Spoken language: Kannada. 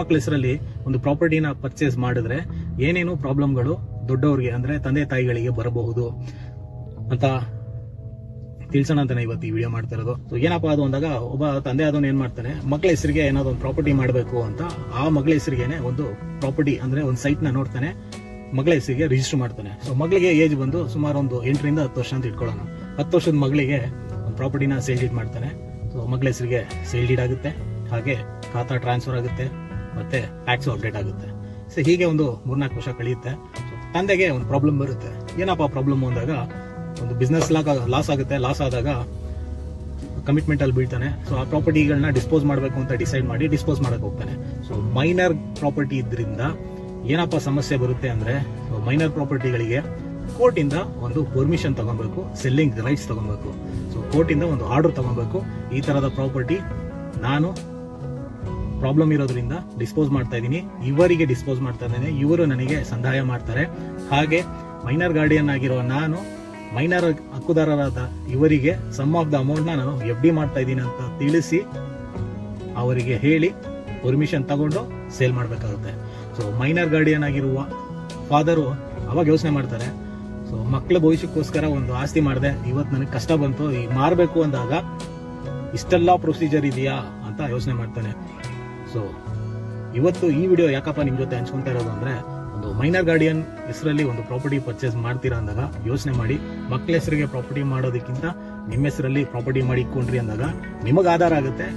ಮಕ್ಕಳ ಹೆಸರಲ್ಲಿ ಒಂದು ಪ್ರಾಪರ್ಟಿನ ಪರ್ಚೇಸ್ ಮಾಡಿದ್ರೆ ಏನೇನು ಪ್ರಾಬ್ಲಮ್ಗಳು ದೊಡ್ಡವ್ರಿಗೆ ಅಂದ್ರೆ ತಂದೆ ತಾಯಿಗಳಿಗೆ ಬರಬಹುದು ಅಂತ ತಿಳ್ಸೋಣ ಅಂತಾನೆ ಇವತ್ತು ಈ ವಿಡಿಯೋ ಮಾಡ್ತಾ ಇರೋದು. ಸೊ ಏನಪ್ಪ ಅದು ಅಂದಾಗ ಒಬ್ಬ ತಂದೆ ಆದವನು ಏನ್ ಮಾಡ್ತಾನೆ ಮಗಳ ಹೆಸರಿಗೆ ಏನಾದ್ರು ಒಂದು ಪ್ರಾಪರ್ಟಿ ಮಾಡಬೇಕು ಅಂತ ಆ ಮಗಳ ಹೆಸರಿಗೆನೆ ಒಂದು ಪ್ರಾಪರ್ಟಿ ಅಂದ್ರೆ ಒಂದು ಸೈಟ್ನ ನೋಡ್ತಾನೆ, ಮಗಳ ಹೆಸರಿಗೆ ರಿಜಿಸ್ಟರ್ ಮಾಡ್ತಾನೆ. ಸೊ ಮಗಳಿಗೆ ಏಜ್ ಬಂದು ಸುಮಾರು ಒಂದು ಎಂಟರಿಂದ ಹತ್ತು ವರ್ಷ ಅಂತ ಇಟ್ಕೊಳ್ಳೋಣ. ಹತ್ತು ವರ್ಷದ ಮಗಳಿಗೆ ಒಂದು ಪ್ರಾಪರ್ಟಿನ ಸೇಲ್ ಡೀಡ್ ಮಾಡ್ತಾನೆ. ಸೊ ಮಗಳ ಹೆಸರಿಗೆ ಸೇಲ್ ಡೀಡ್ ಆಗುತ್ತೆ, ಹಾಗೆ ಖಾತಾ ಟ್ರಾನ್ಸ್ಫರ್ ಆಗುತ್ತೆ. ಮತ್ತೆ ಟ್ಯಾಕ್ಸ್ ಅಪ್ಡೇಟ್ ಆಗುತ್ತೆ. ಸೊ ಹೀಗೆ ಒಂದು ಮೂರ್ನಾಲ್ಕು ವರ್ಷ ಕಳೆಯುತ್ತೆ. ತಂದೆಗೆ ಒಂದು ಪ್ರಾಬ್ಲಮ್ ಬರುತ್ತೆ. ಏನಪ್ಪ ಪ್ರಾಬ್ಲಮ್ ಅಂದಾಗ ಒಂದು ಬಿಸ್ನೆಸ್ ಲಾಸ್ ಆಗುತ್ತೆ. ಲಾಸ್ ಆದಾಗ ಕಮಿಟ್ಮೆಂಟ್ ಅಲ್ಲಿ ಬೀಳ್ತಾನೆ. ಸೊ ಆ ಪ್ರಾಪರ್ಟಿಗಳನ್ನ ಡಿಸ್ಪೋಸ್ ಮಾಡಬೇಕು ಅಂತ ಡಿಸೈಡ್ ಮಾಡಿ ಡಿಸ್ಪೋಸ್ ಮಾಡಕ್ ಹೋಗ್ತಾನೆ. ಸೊ ಮೈನರ್ ಪ್ರಾಪರ್ಟಿ ಇದ್ರಿಂದ ಏನಪ್ಪ ಸಮಸ್ಯೆ ಬರುತ್ತೆ ಅಂದ್ರೆ ಮೈನರ್ ಪ್ರಾಪರ್ಟಿಗಳಿಗೆ ಇಂದ ಒಂದು ಪರ್ಮಿಷನ್ ತಗೊಬೇಕು ಸೆಲ್ಲಿಂಗ್ ರೈಟ್ಸ್ ತಗೊಬೇಕು. ಸೊ ಇಂದ ಒಂದು ಆರ್ಡರ್ ತಗೊಬೇಕು. ಈ ತರದ ಪ್ರಾಪರ್ಟಿ ನಾನು ಪ್ರಾಬ್ಲಮ್ ಇರೋದ್ರಿಂದ ಡಿಸ್ಪೋಸ್ ಮಾಡ್ತಾ ಇದ್ದೀನಿ. ಇವರಿಗೆ ಡಿಸ್ಪೋಸ್ ಮಾಡ್ತಾ ಇದ್ದೇನೆ. ಇವರು ನನಗೆ ಸಂದಾಯ ಮಾಡ್ತಾರೆ. ಹಾಗೆ ಮೈನರ್ ಗಾರ್ಡಿಯನ್ ಆಗಿರೋ ನಾನು ಮೈನರ್ ಹಕ್ಕುದಾರರಾದ ಇವರಿಗೆ ಸಮ್ ಆಫ್ ದ ಅಮೌಂಟ್ ನಾನು ಎಫ್ ಡಿ ಮಾಡ್ತಾ ಇದ್ದೀನಿ ಅಂತ ತಿಳಿಸಿ ಅವರಿಗೆ ಹೇಳಿ ಪರ್ಮಿಷನ್ ತಗೊಂಡು ಸೇಲ್ ಮಾಡಬೇಕಾಗುತ್ತೆ. ಸೊ ಮೈನರ್ ಗಾರ್ಡಿಯನ್ ಆಗಿರುವ ಫಾದರು ಅವಾಗ ಯೋಚನೆ ಮಾಡ್ತಾರೆ. ಸೊ ಮಕ್ಕಳ ಭವಿಷ್ಯಕ್ಕೋಸ್ಕರ ಒಂದು ಆಸ್ತಿ ಮಾಡಿದೆ. ಇವತ್ತು ನನಗೆ ಕಷ್ಟ ಬಂತು. ಈಗ ಮಾರಬೇಕು ಅಂದಾಗ ಇಷ್ಟೆಲ್ಲ ಪ್ರೊಸೀಜರ್ ಇದೆಯಾ ಅಂತ ಯೋಚನೆ ಮಾಡ್ತಾನೆ. ಸೊ ಇವತ್ತು ಈ ವಿಡಿಯೋ ಯಾಕಪ್ಪ ನಿಮ್ಮ ಜೊತೆ ಹಂಚ್ಕೊತಾ ಇರೋದು ಅಂದ್ರೆ, ಒಂದು ಮೈನರ್ ಗಾರ್ಡಿಯನ್ ಹೆಸರಲ್ಲಿ ಒಂದು ಪ್ರಾಪರ್ಟಿ ಪರ್ಚೇಸ್ ಮಾಡ್ತೀರಾ ಅಂದಾಗ ಯೋಚನೆ ಮಾಡಿ ಮಕ್ಕಳ ಹೆಸರಿಗೆ ಪ್ರಾಪರ್ಟಿ ಮಾಡೋದಕ್ಕಿಂತ ನಿಮ್ಮ ಹೆಸರಲ್ಲಿ ಪ್ರಾಪರ್ಟಿ ಮಾಡಿಕೊಂಡ್ರಿ ಅಂದಾಗ ನಿಮಗೆ ಆಧಾರ ಆಗುತ್ತೆ.